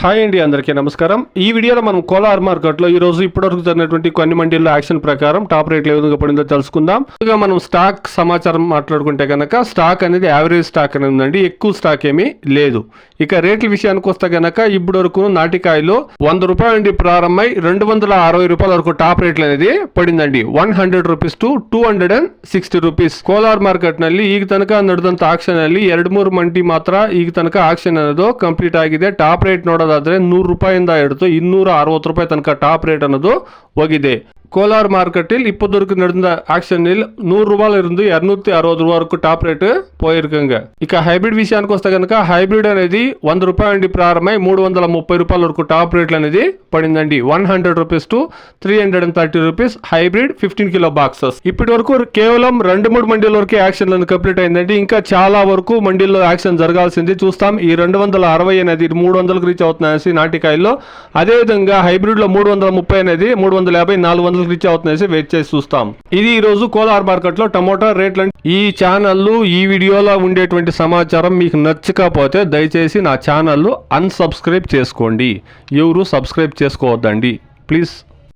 Hi అండి అందరికీ నమస్కారం ఈ వీడియోలో మనం కోలార్ మార్కెట్లో ఈ రోజు ఇప్పటివరకు జరిగినటువంటి కొన్ని మండీల్లో యాక్షన్ ప్రకారం టాప్ రేట్లు ఏ విధంగా పడిందో తెలుసుకుందాం ముందుగా మనం స్టాక్ సమాచారం మాట్లాడుకుంటే కనుక స్టాక్ అనేది యావరేజ్ స్టాక్ అనేది ఉందండి ఎక్కువ స్టాక్ ఏమీ లేదు ఇక రేట్ల విషయానికి వస్తే కనుక ఇప్పటి వరకు నాటికాయలు వంద రూపాయల నుండి ప్రారంభమై రెండు వందల అరవై రూపాయల వరకు టాప్ రేట్లు అనేది పడిందండి one hundred rupees to two hundred and sixty rupees Kolar market ನಲ್ಲಿ ಈಗ ತನಕ ನಡೆದಂತ ಆಕ್ಷನ್ ಅಲ್ಲಿ ಎರಡು ಮೂರು ಮಂಡಿ ಮಾತ್ರ ಈಗ ತನಕ ಆಕ್ಷನ್ ಅನ್ನೋದು ಕಂಪ್ಲೀಟ್ ಆಗಿದೆ ಟಾಪ್ ರೇಟ್ ನೋಡೋದಾದ್ರೆ ನೂರು ರೂಪಾಯಿಂದ ಹಿಡಿದು ಇನ್ನೂರ ಅರವತ್ತು ರೂಪಾಯಿ ತನಕ ಟಾಪ್ ರೇಟ್ ಅನ್ನೋದು ಹೋಗಿದೆ. కోలార్ கோலார் மார்க்கெட்டில் இப்போதற்கு நடந்த ஆக்ஷனில் నూరు రూపాయల నుండి ఇరనూతి అరవై వరకు టాప్ రేటు పోయిరుకంగా. ఇక హైబ్రిడ్ విషయానికి వస్తే కనుక హైబ్రిడ్ అనేది వంద రూపాయల నుండి ప్రారంభమై మూడు వందల ముప్పై రూపాయల వరకు టాప్ రేట్లు అనేది పడిందండి. One hundred rupees to three hundred and thirty rupees hybrid fifteen kilo boxes. ఇప్పటి వరకు కేవలం రెండు మూడు మండీల వరకు యాక్షన్లను కంప్లీట్ అయిందండి. ఇంకా చాలా వరకు మండీల్లో యాక్షన్ జరగాల్సింది చూస్తాం. ఈ రెండు వందల అరవై అనేది మూడు వందలకు రీచ్ అవుతుంది నాటికాయల్లో. అదే అదేవిధంగా హైబ్రిడ్లో మూడు వందల ముప్పై అనేది మూడు వందల యాభై నాలుగు వందల వందలకు రీచ్ అవుతున్నాయి వెయిట్ చేసి చూస్తాం. ఇది ఈ రోజు కోలార్ మార్కెట్లో టమోటా రేట్లు ఈ ఛానల్ ఈ వీడియోలో ఉండేటువంటి సమాచారం మీకు నచ్చకపోతే దయచేసి నా ఛానల్ అన్సబ్స్క్రైబ్ చేసుకోండి. ఎవరు సబ్స్క్రైబ్ చేసుకోవద్దండి. ప్లీజ్